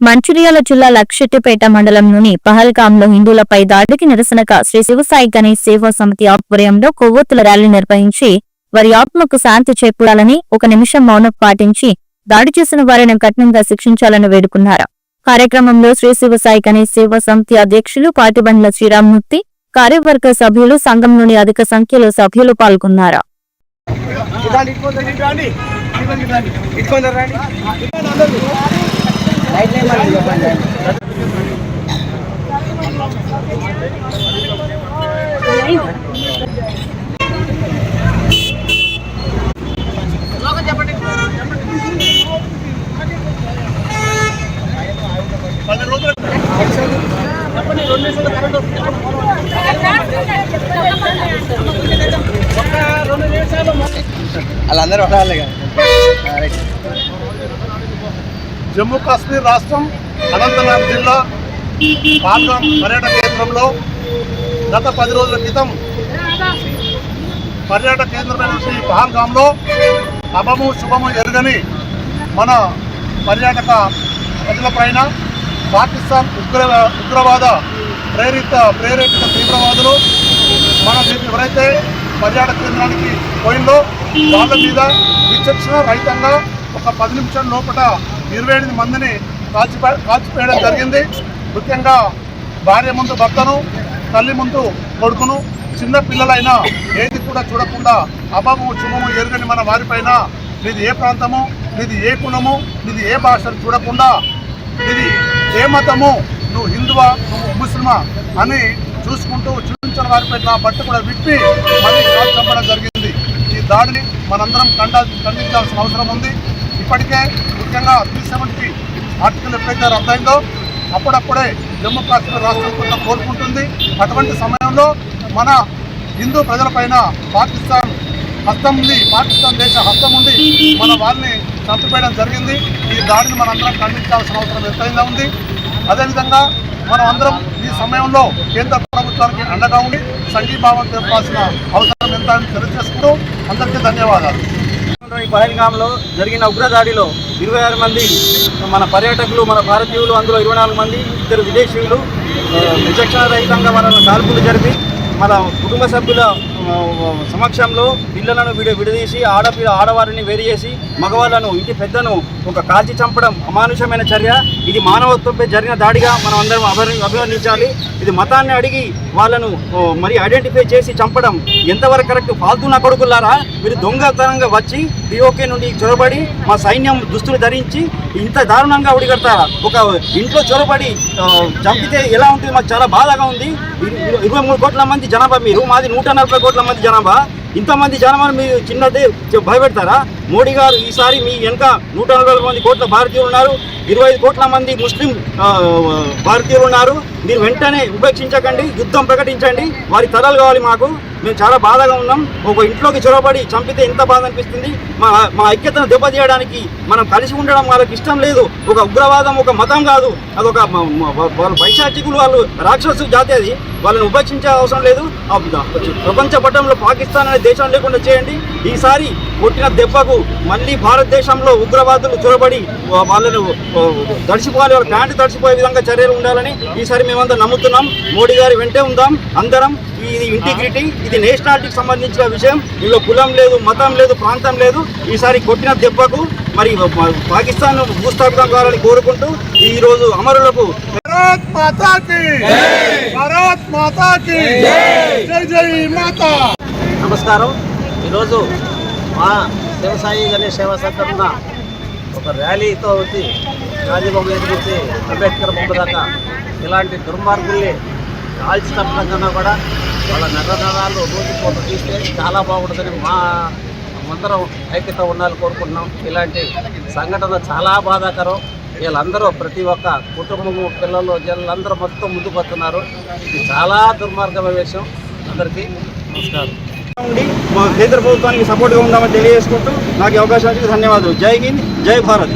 మంచిర్యాల జిల్లా లక్షెట్టిపేట మండలంలోని పహల్గాంలో హిందువులపై దాడికి నిరసనగా శ్రీ శివసాయి గణేష్ సేవా సమితి ఆధ్వర్యంలో కొవ్వొత్తుల ర్యాలీ నిర్వహించి వారి ఆత్మకు శాంతి చేకూరాలని ఒక నిమిషం మౌనం పాటించి దాడి చేసిన వారిని కఠినంగా శిక్షించాలని వేడుకున్నారు కార్యక్రమంలో శ్రీ శివసాయి గణేష్ సేవా సమితి అధ్యక్షులు పాటిబండ్ల శ్రీరామ్మూర్తి కార్యవర్గ సభ్యులు సంఘంలోని అధిక సంఖ్యలో సభ్యులు పాల్గొన్నారు ఇదాండి వాళ్ళందరూ వాళ్ళే కదా. రైట్. జమ్మూ కాశ్మీర్ రాష్ట్రం అనంతనాగ్ జిల్లా పాల్గాం పర్యాటక కేంద్రంలో గత పది రోజుల క్రితం పర్యాటక శ్రీ పహల్గాంలో అభము శుభము ఎరుగని మన పర్యాటక ప్రజలపైన పాకిస్తాన్ ఉగ్ర ఉగ్రవాద ప్రేరిత ప్రేరేపిత తీవ్రవాదులు మన దీన్ని ఎవరైతే పర్యాటక కేంద్రానికి పోయిందో వాళ్ళ మీద విచక్షణ రహితంగా ఒక పది నిమిషం లోపల ఇరవై ఎనిమిది మందిని కాల్చిపే కాల్చిపేయడం జరిగింది. ముఖ్యంగా భార్య ముందు భర్తను తల్లి ముందు కొడుకును చిన్న పిల్లలైనా ఏది కూడా చూడకుండా అభము శుభము ఎరుగని మన వారిపైన నీది ఏ ప్రాంతము నీది ఏ కులము నీది ఏ భాషను చూడకుండా ఇది ఏ మతము నువ్వు హిందువా నువ్వు ముస్లిమా అని చూసుకుంటూ చూపించిన వారిపై నా బట్ట కూడా విప్పి మళ్ళీ చంపడం జరిగింది. ఈ దాడిని మనందరం కండ ఖండించాల్సిన అవసరం ఉంది. ఇప్పటికే ముఖ్యంగా త్రీ సెవెంటీ ఆర్టికల్ ఎప్పుడైతే రద్దయిందో అప్పుడప్పుడే జమ్మూ కాశ్మీర్ రాష్ట్రం కొంత కోరుకుంటుంది అటువంటి సమయంలో మన హిందూ ప్రజలపైన పాకిస్తాన్ హస్తం ఉంది పాకిస్తాన్ దేశ హస్తం ఉంది మన వారిని చంపివేయడం జరిగింది. ఈ దాడిని మనందరం ఖండించాల్సిన అవసరం ఎంతైనా ఉంది? అదేవిధంగా మనం అందరం ఈ సమయంలో కేంద్ర ప్రభుత్వానికి అండగా ఉండి సంఘీభావం తెలపాల్సిన అవసరం ఎంత అని తెలియజేసుకుంటూ అందరికీ ధన్యవాదాలు. ఈ పహల్గాంలో జరిగిన ఉగ్రదాడిలో ఇరవై ఆరు మంది మన పర్యాటకులు మన భారతీయులు అందులో ఇరవై నాలుగు మంది ఇద్దరు విదేశీయులు విచక్షణ రహితంగా మన కాల్పులు జరిపి మన కుటుంబ సభ్యుల సమక్షంలో పిల్లలను విడ విడదీసి ఆడపిల్ల ఆడవారిని వేరు చేసి మగవాళ్ళను ఇంటి పెద్దను ఒక కాల్చి చంపడం అమానుషమైన చర్య. ఇది మానవత్వంపై జరిగిన దాడిగా మనం అందరం అభి అభివర్ణించాలి. ఇది మతాన్ని అడిగి వాళ్ళను మరి ఐడెంటిఫై చేసి చంపడం ఎంతవరకు కరెక్ట్ ఫాల్తూ నా కొడుకులారా? మీరు దొంగతనంగా వచ్చి పిఓకే నుండి చొరబడి మా సైన్యం దుస్తులు ధరించి ఇంత దారుణంగా ఉడిగడతారా ఒక ఇంట్లో చొరబడి చంపితే ఎలా ఉంటుంది? మాకు చాలా బాధగా ఉంది. ఇరవై మూడు కోట్ల మంది జనాభా మీరు మాది నూట నలభై కోట్ల మంది జనాభా. ఇంతమంది జనాభాను మీరు చిన్నది భయపెడతారా? మోడీ గారు ఈసారి మీ వెనక నూట నలభై మంది కోట్ల భారతీయులు ఉన్నారు. ఇరవై కోట్ల మంది ముస్లిం భారతీయులు ఉన్నారు. మీరు వెంటనే ఉపేక్షించకండి యుద్ధం ప్రకటించండి. వారి తరాలు కావాలి మాకు. మేము చాలా బాధగా ఉన్నాం. ఒక ఇంట్లోకి చొరబడి చంపితే ఎంత బాధ అనిపిస్తుంది? మా మా ఐక్యతను దెబ్బతీయడానికి మనం కలిసి ఉండడం వాళ్ళకి ఇష్టం లేదు. ఒక ఉగ్రవాదం ఒక మతం కాదు. అదొక వాళ్ళు పైశాచికులు వాళ్ళు రాక్షసు జాతి అది. వాళ్ళని ఉపేక్షించే అవసరం లేదు. ప్రపంచ పట్టణంలో పాకిస్తాన్ అనే దేశం లేకుండా చేయండి. ఈసారి కొట్టిన దెబ్బకు మళ్ళీ భారతదేశంలో ఉగ్రవాదులు చొరబడి వాళ్ళను ఆ, తడిసిపోవాలి వాళ్ళ ప్యాంటు తడిసిపోయే విధంగా చర్యలు ఉండాలని ఈసారి మేమందరం నమ్ముతున్నాం. మోడీ గారి వెంటే ఉందాం. అందరం ఇది ఇంటిగ్రిటీ ఇది నేషనాలిటీకి సంబంధించిన విషయం. ఇందులో కులం లేదు మతం లేదు ప్రాంతం లేదు. ఈసారి కొట్టిన దెబ్బకు మరి పాకిస్తాన్ భూస్థాపితం కావాలని కోరుకుంటూ ఈ రోజు అమరులకు భారత్ మాతా కి భారత్ మాతా కి జై జై మాతా! నమస్కారం. ఈరోజు మా వ్యవసాయి గణేష్ సేవా సంఘటన ఒక ర్యాలీతో వచ్చి గాంధీబాబు దగ్గర అంబేద్కర్ బొమ్మ దాకా ఇలాంటి దుర్మార్గుల్ని కాల్చి చంపడం కన్నా కూడా వాళ్ళ నగరాలు రోజు ఫోటో తీస్తే చాలా బాగుంటుందని మా అందరం ఐక్యత ఉండాలని కోరుకుంటున్నాం. ఇలాంటి సంఘటన చాలా బాధాకరం. వీళ్ళందరూ ప్రతి ఒక్క కుటుంబము పిల్లలు జనులందరూ మొత్తం ముందుకు వస్తున్నారు. ఇది చాలా దుర్మార్గమైన విషయం. అందరికీ నమస్కారం. ఉండి మా కేంద్ర ప్రభుత్వానికి సపోర్ట్గా ఉందామని తెలియజేసుకుంటూ నాకు అవకాశం అవకాశానికి ధన్యవాదాలు. జై హింద్ జై భారత్.